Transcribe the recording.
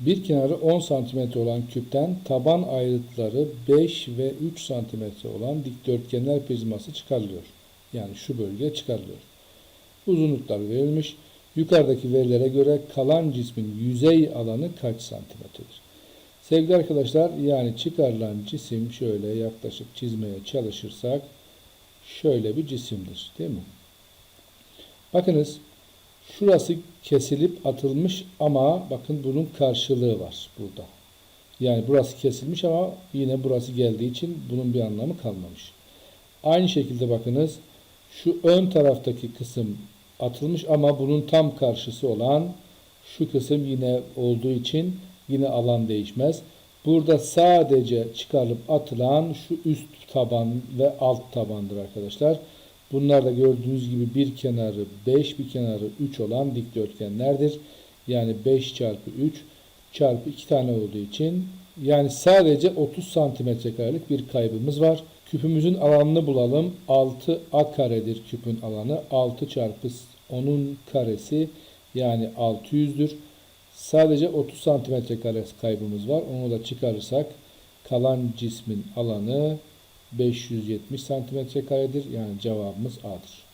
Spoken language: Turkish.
Bir kenarı 10 cm olan küpten taban ayrıtları 5 ve 3 cm olan dikdörtgenler prizması çıkarılıyor. Yani şu bölge çıkarılıyor. Uzunluklar verilmiş. Yukarıdaki verilere göre kalan cismin yüzey alanı kaç santimetredir? Sevgili arkadaşlar yani çıkarılan cisim şöyle yaklaşık çizmeye çalışırsak şöyle bir cisimdir değil mi? Bakınız şurası kesilip atılmış ama bakın bunun karşılığı var burada. Yani burası kesilmiş ama yine burası geldiği için bunun bir anlamı kalmamış. Aynı şekilde bakınız şu ön taraftaki kısım atılmış ama bunun tam karşısı olan şu kısım yine olduğu için yine alan değişmez. Burada sadece çıkarılıp atılan şu üst taban ve alt tabandır arkadaşlar. Bunlar da gördüğünüz gibi bir kenarı 5 bir kenarı 3 olan dikdörtgenlerdir. Yani 5 çarpı 3 çarpı 2 tane olduğu için yani sadece 30 santimetre karelik bir kaybımız var. Küpümüzün alanını bulalım. 6 a karedir küpün alanı. 6 çarpı onun karesi yani 600'dür. Sadece 30 santimetre kare kaybımız var. Onu da çıkarırsak kalan cismin alanı 570 santimetre karedir. Yani cevabımız A'dır.